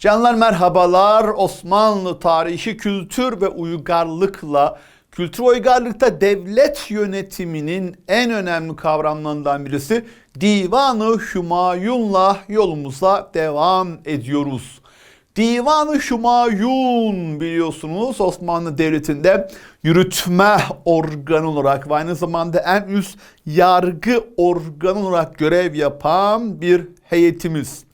Canlar merhabalar. Osmanlı tarihi kültür ve uygarlıkla kültür uygarlıkta devlet yönetiminin en önemli kavramlarından birisi Divanı Hümayun'la yolumuza devam ediyoruz. Divanı Hümayun biliyorsunuz Osmanlı Devleti'nde yürütme organı olarak ve aynı zamanda en üst yargı organı olarak görev yapan bir heyetimiz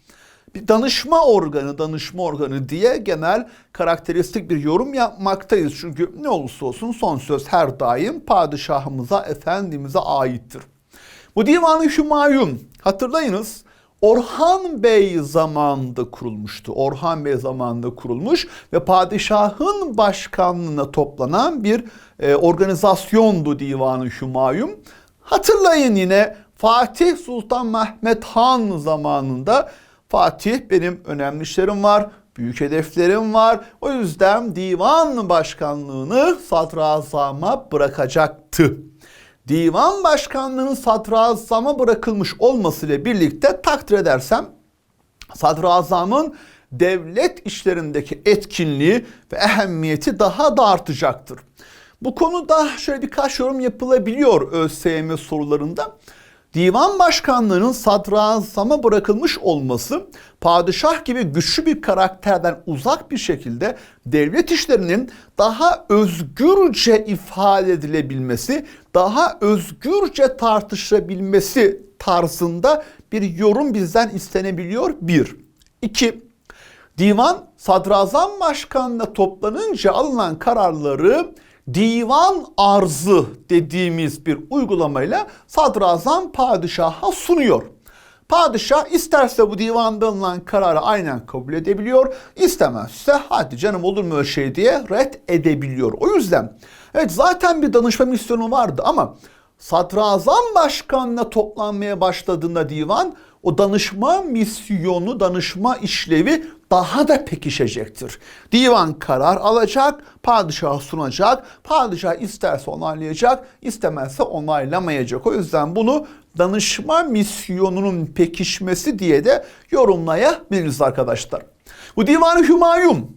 bir danışma organı, danışma organı diye genel karakteristik bir yorum yapmaktayız. Çünkü ne olursa olsun son söz her daim padişahımıza, efendimize aittir. Bu Divan-ı Hümayun hatırlayınız Orhan Bey zamanında kurulmuştu. Orhan Bey zamanında kurulmuş ve padişahın başkanlığına toplanan bir e, organizasyondu Divan-ı Hümayun. Hatırlayın yine Fatih Sultan Mehmet Han zamanında Fatih benim önemli işlerim var, büyük hedeflerim var. O yüzden divan başkanlığını sadrazama bırakacaktı. Divan başkanlığının sadrazama bırakılmış olmasıyla birlikte takdir edersem sadrazamın devlet işlerindeki etkinliği ve ehemmiyeti daha da artacaktır. Bu konuda şöyle birkaç yorum yapılabiliyor ÖSYM sorularında. Divan başkanlığının sadrazama bırakılmış olması padişah gibi güçlü bir karakterden uzak bir şekilde devlet işlerinin daha özgürce ifade edilebilmesi, daha özgürce tartışılabilmesi tarzında bir yorum bizden istenebiliyor. Bir. İki. Divan sadrazam başkanına toplanınca alınan kararları divan arzı dediğimiz bir uygulamayla sadrazam padişaha sunuyor. Padişah isterse bu divanda alınan kararı aynen kabul edebiliyor. istemezse hadi canım olur mu öyle şey diye red edebiliyor. O yüzden evet zaten bir danışma misyonu vardı ama sadrazam başkanına toplanmaya başladığında divan o danışma misyonu, danışma işlevi daha da pekişecektir. Divan karar alacak, padişah sunacak, padişah isterse onaylayacak, istemezse onaylamayacak. O yüzden bunu danışma misyonunun pekişmesi diye de yorumlayabiliriz arkadaşlar. Bu Divan-ı Hümayun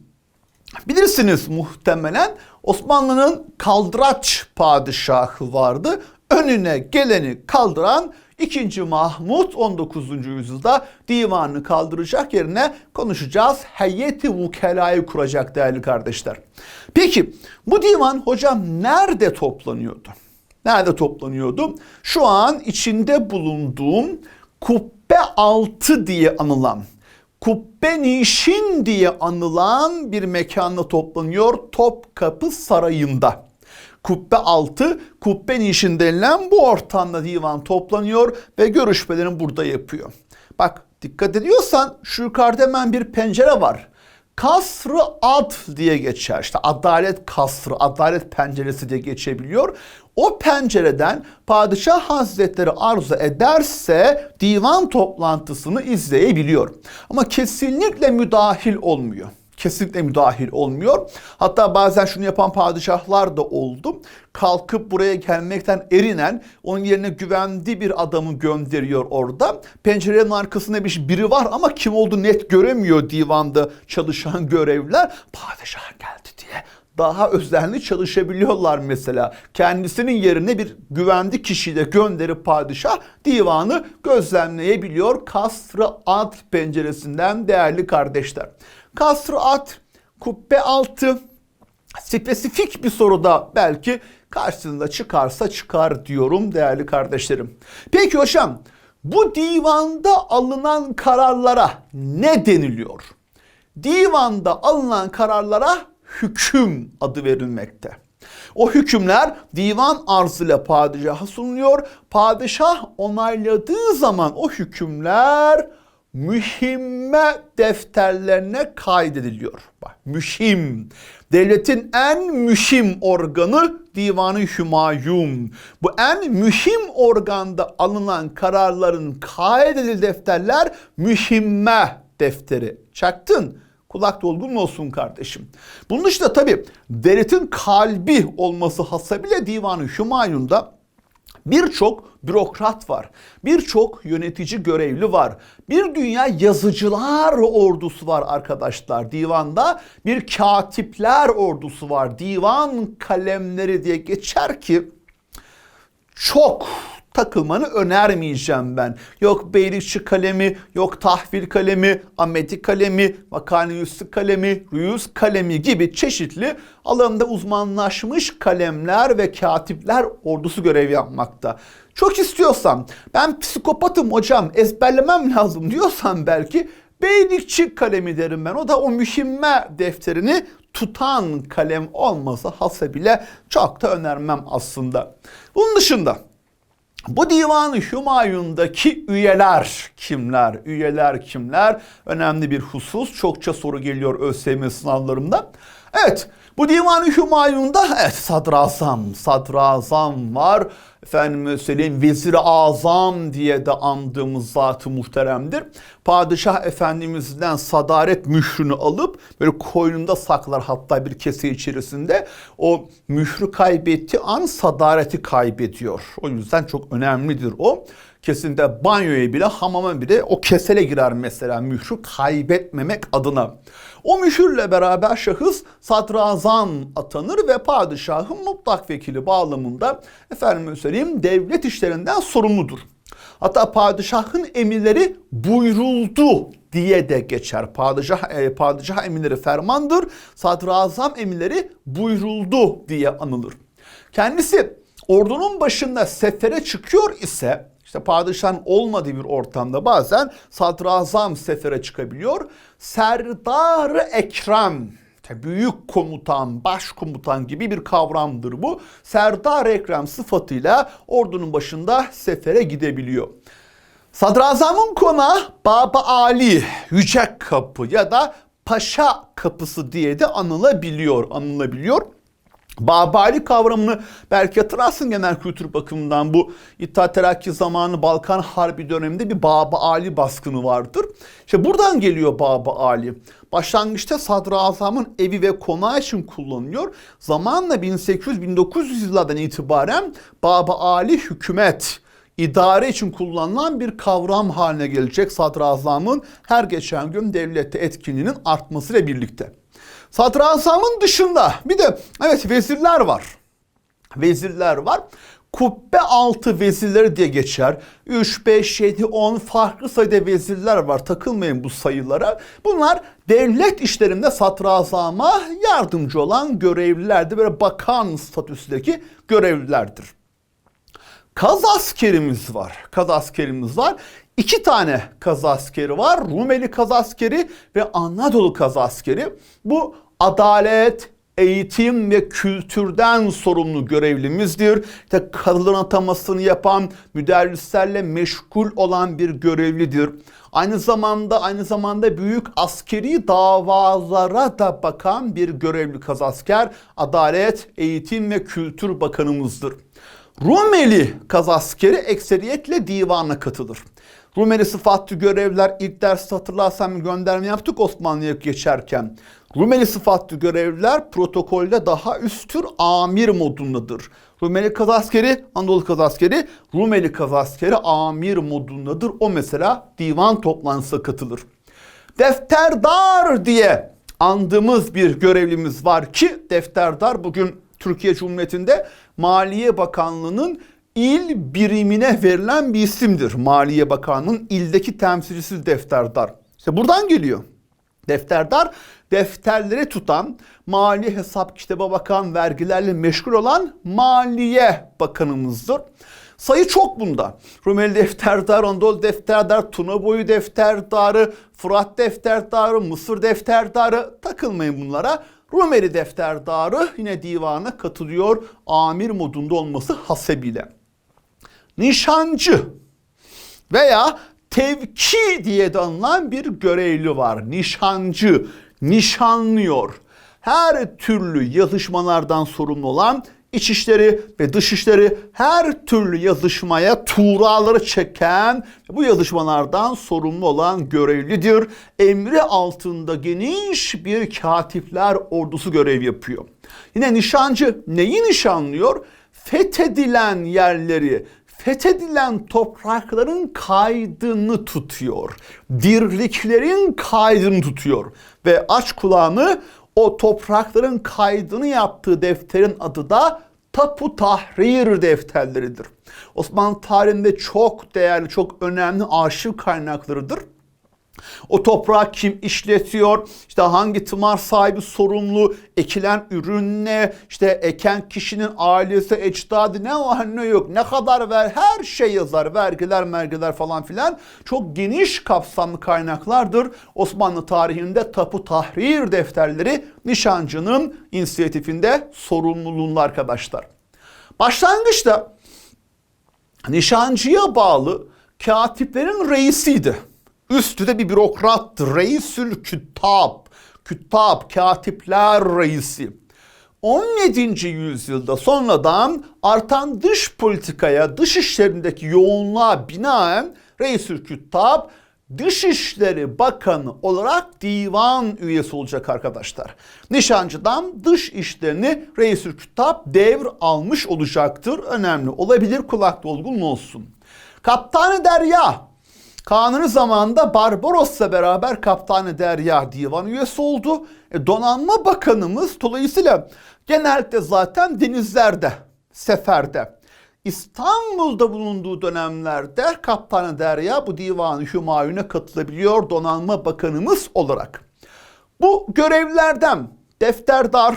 bilirsiniz muhtemelen Osmanlı'nın kaldıraç padişahı vardı. Önüne geleni kaldıran 2. Mahmut 19. yüzyılda divanını kaldıracak yerine konuşacağız. Heyeti vukelayı kuracak değerli kardeşler. Peki bu divan hocam nerede toplanıyordu? Nerede toplanıyordu? Şu an içinde bulunduğum kubbe altı diye anılan Kubbe Nişin diye anılan bir mekanda toplanıyor Topkapı Sarayı'nda kubbe altı, kubbe nişin denilen bu ortamda divan toplanıyor ve görüşmelerini burada yapıyor. Bak dikkat ediyorsan şu yukarıda hemen bir pencere var. Kasrı ad diye geçer. İşte adalet kasrı, adalet penceresi diye geçebiliyor. O pencereden padişah hazretleri arzu ederse divan toplantısını izleyebiliyor. Ama kesinlikle müdahil olmuyor kesinlikle müdahil olmuyor. Hatta bazen şunu yapan padişahlar da oldu. Kalkıp buraya gelmekten erinen onun yerine güvendiği bir adamı gönderiyor orada. Pencerenin arkasında bir biri var ama kim olduğu net göremiyor divanda çalışan görevliler. Padişah geldi diye daha özenli çalışabiliyorlar mesela. Kendisinin yerine bir güvenli kişiyi de gönderip padişah divanı gözlemleyebiliyor. Kasrı Ad penceresinden değerli kardeşler. At, kubbe altı spesifik bir soruda belki karşısında çıkarsa çıkar diyorum değerli kardeşlerim. Peki hocam bu divanda alınan kararlara ne deniliyor? Divanda alınan kararlara hüküm adı verilmekte. O hükümler divan arzıyla padişaha sunuluyor. Padişah onayladığı zaman o hükümler mühimme defterlerine kaydediliyor. Bak mühim. Devletin en mühim organı Divanı Hümayun. Bu en mühim organda alınan kararların kaydedildiği defterler mühimme defteri. Çaktın. Kulak dolgun olsun kardeşim? Bunun dışında tabi devletin kalbi olması hasabıyla Divanı Hümayun'da Birçok bürokrat var. Birçok yönetici görevli var. Bir dünya yazıcılar ordusu var arkadaşlar divanda. Bir katipler ordusu var. Divan kalemleri diye geçer ki çok takılmanı önermeyeceğim ben. Yok Beylikçi kalemi, yok tahvil kalemi, ameti kalemi, makale üstü kalemi, rüyüz kalemi gibi çeşitli alanında uzmanlaşmış kalemler ve katipler ordusu görev yapmakta. Çok istiyorsan ben psikopatım hocam ezberlemem lazım diyorsan belki Beylikçi kalemi derim ben. O da o mühimme defterini tutan kalem olmasa hasebile çok da önermem aslında. Bunun dışında bu Divan-ı Hümayun'daki üyeler kimler? Üyeler kimler? Önemli bir husus. Çokça soru geliyor ÖSYM sınavlarımda. Evet bu Divan-ı Hümayun'da evet sadrazam, sadrazam var. Efendim söyleyeyim vezir azam diye de andığımız zatı muhteremdir. Padişah Efendimiz'den sadaret mührünü alıp böyle koynunda saklar hatta bir kese içerisinde. O mührü kaybettiği an sadareti kaybediyor. O yüzden çok önemlidir o. Kesinlikle banyoya bile hamama bile o kesele girer mesela mührü kaybetmemek adına. O mühürle beraber şahıs sadrazam atanır ve padişahın mutlak vekili bağlamında efendim söyleyeyim devlet işlerinden sorumludur. Hatta padişahın emirleri buyruldu diye de geçer. Padişah, e, padişah emirleri fermandır, sadrazam emirleri buyruldu diye anılır. Kendisi ordunun başında sefere çıkıyor ise işte padişahın olmadığı bir ortamda bazen sadrazam sefere çıkabiliyor. Serdar Ekrem büyük komutan, başkomutan gibi bir kavramdır bu. Serdar Ekrem sıfatıyla ordunun başında sefere gidebiliyor. Sadrazamın konağı Baba Ali, Yüce Kapı ya da Paşa Kapısı diye de anılabiliyor, anılabiliyor. Babali kavramını belki hatırlarsın genel kültür bakımından bu İttihat Terakki zamanı Balkan Harbi döneminde bir Baba Ali baskını vardır. İşte buradan geliyor Baba Ali. Başlangıçta sadrazamın evi ve konağı için kullanılıyor. Zamanla 1800-1900 yıllardan itibaren Baba Ali hükümet idare için kullanılan bir kavram haline gelecek sadrazamın her geçen gün devlette etkinliğinin artmasıyla birlikte. Sadrazamın dışında bir de evet vezirler var. Vezirler var. Kubbe altı vezirleri diye geçer. 3, 5, 7, 10 farklı sayıda vezirler var. Takılmayın bu sayılara. Bunlar devlet işlerinde sadrazama yardımcı olan görevlilerdir. Böyle bakan statüsündeki görevlilerdir. Kaz askerimiz var. Kaz askerimiz var. İki tane kaz askeri var. Rumeli kaz askeri ve Anadolu kaz askeri. Bu adalet, eğitim ve kültürden sorumlu görevlimizdir. İşte kadın atamasını yapan, müderrislerle meşgul olan bir görevlidir. Aynı zamanda aynı zamanda büyük askeri davalara da bakan bir görevli kazasker, adalet, eğitim ve kültür bakanımızdır. Rumeli kazaskeri ekseriyetle divana katılır. Rumeli sıfatlı görevler ilk ders hatırlarsam gönderme yaptık Osmanlı'ya geçerken. Rumeli sıfatlı görevliler protokolde daha üsttür amir modundadır. Rumeli kazaskeri, Anadolu kazaskeri, Rumeli kazaskeri amir modundadır. O mesela divan toplantısına katılır. Defterdar diye andığımız bir görevlimiz var ki defterdar bugün Türkiye Cumhuriyeti'nde Maliye Bakanlığı'nın il birimine verilen bir isimdir. Maliye Bakanlığı'nın ildeki temsilcisi defterdar. İşte buradan geliyor. Defterdar defterleri tutan, mali hesap kitaba bakan, vergilerle meşgul olan Maliye Bakanımızdır. Sayı çok bunda. Rumeli defterdar, Anadolu defterdar, Tuna boyu defterdarı, Fırat defterdarı, Mısır defterdarı takılmayın bunlara. Rumeli defterdarı yine divana katılıyor amir modunda olması hasebiyle. Nişancı veya tevki diye de bir görevli var. Nişancı, nişanlıyor. Her türlü yazışmalardan sorumlu olan İçişleri ve Dışişleri her türlü yazışmaya tuğraları çeken bu yazışmalardan sorumlu olan görevlidir. Emri altında geniş bir katipler ordusu görev yapıyor. Yine nişancı neyi nişanlıyor? Fethedilen yerleri, fethedilen toprakların kaydını tutuyor. Dirliklerin kaydını tutuyor. Ve aç kulağını o toprakların kaydını yaptığı defterin adı da Tapu Tahrir defterleridir. Osmanlı tarihinde çok değerli, çok önemli arşiv kaynaklarıdır. O toprağı kim işletiyor? İşte hangi tımar sahibi sorumlu? Ekilen ürün ne? İşte eken kişinin ailesi, ecdadı ne var ne yok? Ne kadar ver? Her şey yazar. Vergiler, mergiler falan filan. Çok geniş kapsamlı kaynaklardır. Osmanlı tarihinde tapu tahrir defterleri nişancının inisiyatifinde sorumluluğunda arkadaşlar. Başlangıçta nişancıya bağlı katiplerin reisiydi. Üstü de bir bürokrattı. Reisül Küttab. Küttab, katipler reisi. 17. yüzyılda sonradan artan dış politikaya, dış işlerindeki yoğunluğa binaen Reisül Küttab Dışişleri Bakanı olarak divan üyesi olacak arkadaşlar. Nişancıdan dış işlerini Reisül Küttab devr almış olacaktır. Önemli olabilir kulak dolgun olsun. Kaptanı Derya Kanuni zamanında Barbaros'la beraber Kaptanı Derya divan üyesi oldu. E, donanma bakanımız dolayısıyla genellikle zaten denizlerde, seferde. İstanbul'da bulunduğu dönemlerde Kaptanı Derya bu divan-ı katılabiliyor donanma bakanımız olarak. Bu görevlerden defterdar,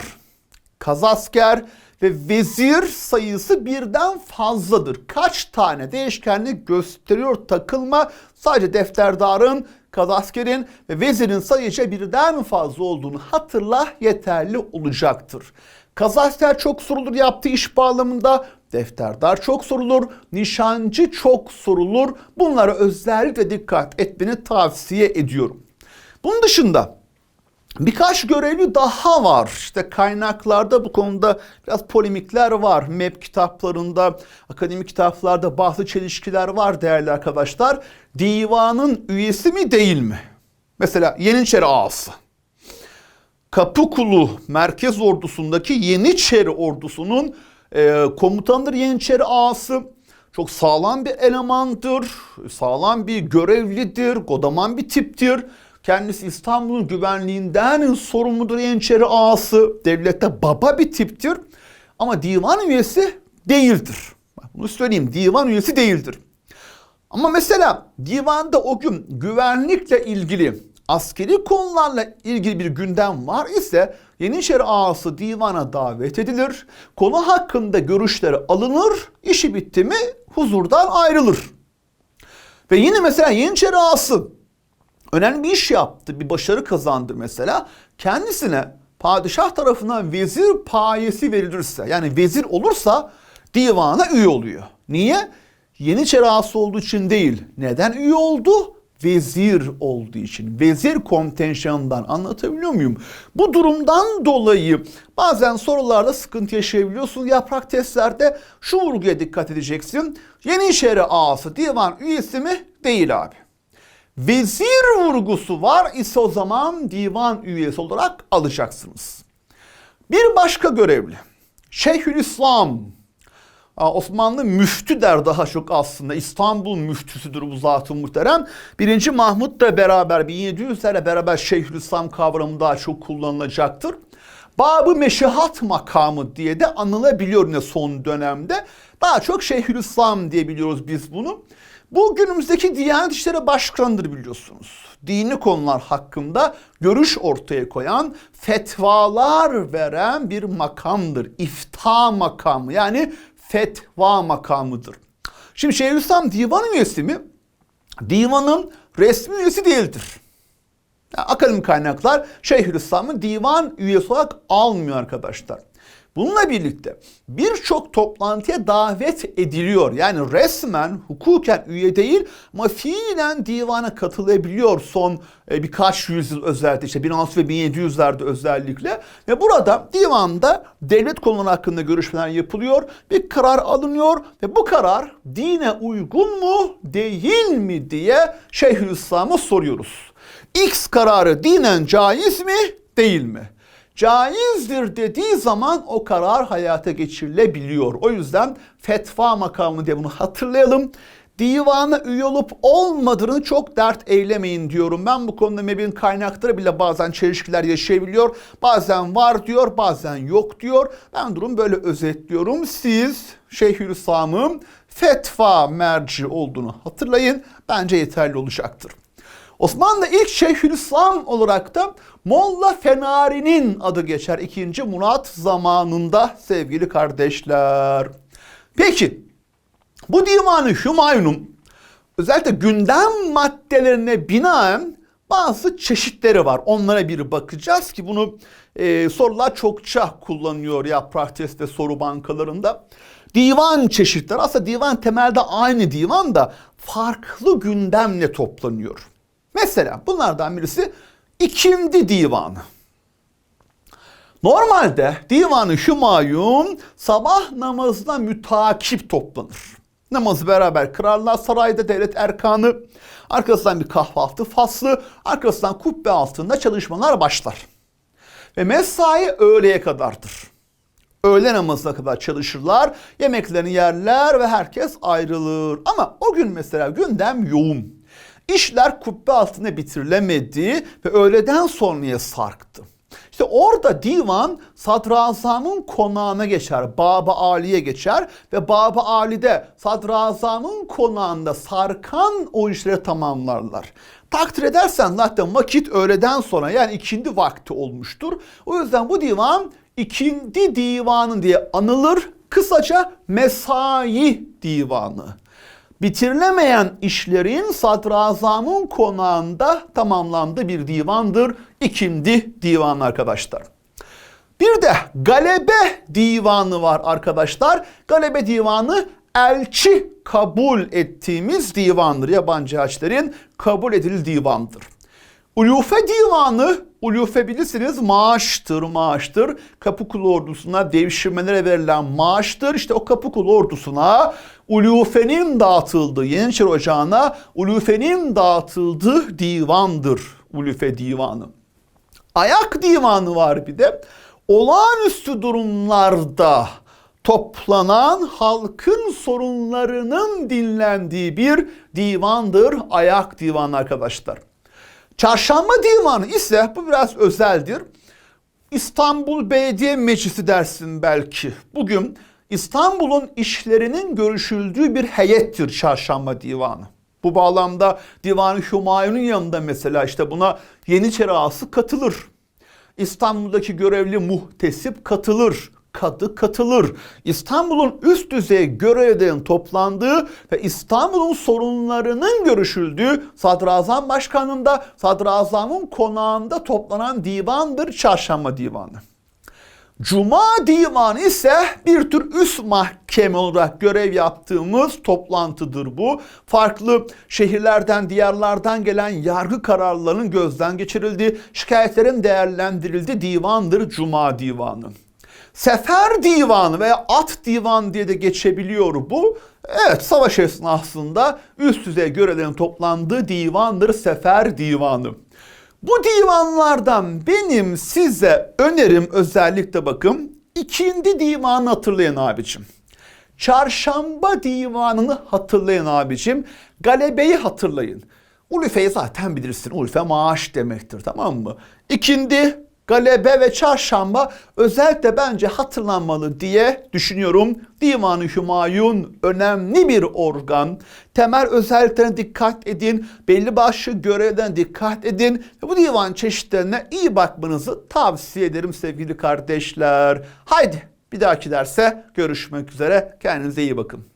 kazasker ve vezir sayısı birden fazladır. Kaç tane değişkenlik gösteriyor takılma sadece defterdarın, kazaskerin ve vezirin sayıca birden fazla olduğunu hatırla yeterli olacaktır. Kazasker çok sorulur yaptığı iş bağlamında, defterdar çok sorulur, nişancı çok sorulur. Bunlara özellikle dikkat etmeni tavsiye ediyorum. Bunun dışında Birkaç görevli daha var. İşte kaynaklarda bu konuda biraz polemikler var. MEP kitaplarında, akademik kitaplarda bazı çelişkiler var değerli arkadaşlar. Divanın üyesi mi değil mi? Mesela Yeniçeri Ağası. Kapıkulu Merkez Ordusu'ndaki Yeniçeri Ordusu'nun e, komutanıdır Yeniçeri Ağası. Çok sağlam bir elemandır, sağlam bir görevlidir, godaman bir tiptir. Kendisi İstanbul'un güvenliğinden sorumludur Yeniçeri ağası. Devlette baba bir tiptir. Ama divan üyesi değildir. Bunu söyleyeyim divan üyesi değildir. Ama mesela divanda o gün güvenlikle ilgili askeri konularla ilgili bir gündem var ise Yeniçeri ağası divana davet edilir. Konu hakkında görüşleri alınır. işi bitti mi huzurdan ayrılır. Ve yine mesela Yeniçeri ağası önemli bir iş yaptı, bir başarı kazandı mesela. Kendisine padişah tarafından vezir payesi verilirse yani vezir olursa divana üye oluyor. Niye? Yeniçeri ağası olduğu için değil. Neden üye oldu? Vezir olduğu için. Vezir kontenjanından anlatabiliyor muyum? Bu durumdan dolayı bazen sorularda sıkıntı yaşayabiliyorsun. Yaprak testlerde şu vurguya dikkat edeceksin. Yeniçeri ağası divan üyesi mi? Değil abi vezir vurgusu var ise o zaman divan üyesi olarak alacaksınız. Bir başka görevli Şeyhülislam Osmanlı müftü der daha çok aslında. İstanbul müftüsüdür bu zatı muhterem. Birinci Mahmut'la beraber 1700'lerle beraber Şeyhülislam kavramı daha çok kullanılacaktır. Babı Meşihat makamı diye de anılabiliyor yine son dönemde. Daha çok Şeyhülislam diye biliyoruz biz bunu. Bu günümüzdeki Diyanet İşleri Başkanı'dır biliyorsunuz. Dini konular hakkında görüş ortaya koyan, fetvalar veren bir makamdır. İfta makamı yani fetva makamıdır. Şimdi Şeyhülislam divan üyesi mi? Divanın resmi üyesi değildir. Yani akademik kaynaklar Şeyhülislam'ı divan üyesi olarak almıyor arkadaşlar. Bununla birlikte birçok toplantıya davet ediliyor. Yani resmen hukuken üye değil ama fiilen divana katılabiliyor son e, birkaç yüzyıl özellikle işte 1600 ve 1700'lerde özellikle. Ve burada divanda devlet konuları hakkında görüşmeler yapılıyor. Bir karar alınıyor ve bu karar dine uygun mu değil mi diye Şeyhülislam'a soruyoruz. X kararı dinen caiz mi değil mi? Caizdir dediği zaman o karar hayata geçirilebiliyor. O yüzden fetva makamı diye bunu hatırlayalım. Divana üye olup olmadığını çok dert eylemeyin diyorum. Ben bu konuda MEB'in kaynakları bile bazen çelişkiler yaşayabiliyor. Bazen var diyor, bazen yok diyor. Ben durum böyle özetliyorum. Siz Şeyhülislam'ın fetva merci olduğunu hatırlayın. Bence yeterli olacaktır. Osmanlı ilk Şeyhülislam olarak da Molla Fenari'nin adı geçer 2. Murat zamanında sevgili kardeşler. Peki bu divanı Hümayun'un özellikle gündem maddelerine binaen bazı çeşitleri var. Onlara bir bakacağız ki bunu e, sorular çokça kullanıyor yaprak testte soru bankalarında. Divan çeşitleri aslında divan temelde aynı divan da farklı gündemle toplanıyor. Mesela bunlardan birisi ikindi divanı. Normalde divanı Hümayun sabah namazına mütakip toplanır. Namazı beraber kırarlar sarayda devlet erkanı. Arkasından bir kahvaltı faslı. Arkasından kubbe altında çalışmalar başlar. Ve mesai öğleye kadardır. Öğle namazına kadar çalışırlar. Yemeklerini yerler ve herkes ayrılır. Ama o gün mesela gündem yoğun. İşler kubbe altında bitirilemedi ve öğleden sonraya sarktı. İşte orada divan sadrazamın konağına geçer. Baba Ali'ye geçer ve Baba Ali'de sadrazamın konağında sarkan o işleri tamamlarlar. Takdir edersen zaten vakit öğleden sonra yani ikindi vakti olmuştur. O yüzden bu divan ikindi divanı diye anılır. Kısaca mesai divanı bitirilemeyen işlerin sadrazamın konağında tamamlandığı bir divandır. İkindi divan arkadaşlar. Bir de galebe divanı var arkadaşlar. Galebe divanı elçi kabul ettiğimiz divandır. Yabancı elçilerin kabul edildiği divandır. Ulufe divanı, ulufe bilirsiniz maaştır, maaştır. Kapıkulu ordusuna devşirmelere verilen maaştır. İşte o Kapıkulu ordusuna ulufenin dağıtıldığı, Yeniçeri Ocağı'na ulufenin dağıtıldığı divandır. Ulufe divanı. Ayak divanı var bir de. Olağanüstü durumlarda toplanan halkın sorunlarının dinlendiği bir divandır. Ayak divanı arkadaşlar. Çarşamba divanı ise bu biraz özeldir. İstanbul Belediye Meclisi dersin belki. Bugün İstanbul'un işlerinin görüşüldüğü bir heyettir Çarşamba Divanı. Bu bağlamda Divan-ı Hümayun'un yanında mesela işte buna Yeniçeri Ağası katılır. İstanbul'daki görevli muhtesip katılır kadı katılır. İstanbul'un üst düzey görevlerin toplandığı ve İstanbul'un sorunlarının görüşüldüğü Sadrazam Başkanı'nda Sadrazam'ın konağında toplanan divandır Çarşamba Divanı. Cuma divanı ise bir tür üst mahkeme olarak görev yaptığımız toplantıdır bu. Farklı şehirlerden, diyarlardan gelen yargı kararlarının gözden geçirildiği, şikayetlerin değerlendirildiği divandır Cuma divanı. Sefer divanı veya at divan diye de geçebiliyor bu. Evet savaş esnasında üst düzey görevlerin toplandığı divandır sefer divanı. Bu divanlardan benim size önerim özellikle bakın ikindi divanı hatırlayın abicim. Çarşamba divanını hatırlayın abicim. Galebeyi hatırlayın. Ulufe'yi zaten bilirsin. Ulufe maaş demektir tamam mı? İkindi galebe ve çarşamba özellikle bence hatırlanmalı diye düşünüyorum. Divan-ı Hümayun önemli bir organ. Temel özelliklerine dikkat edin. Belli başlı görevlerine dikkat edin. Bu divan çeşitlerine iyi bakmanızı tavsiye ederim sevgili kardeşler. Haydi bir dahaki derse görüşmek üzere. Kendinize iyi bakın.